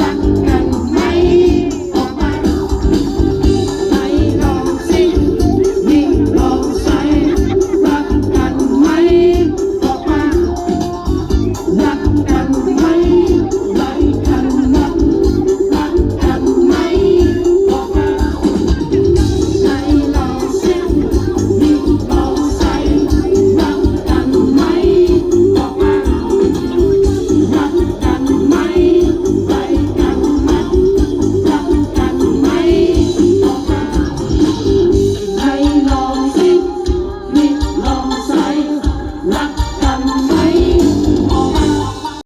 รักกัน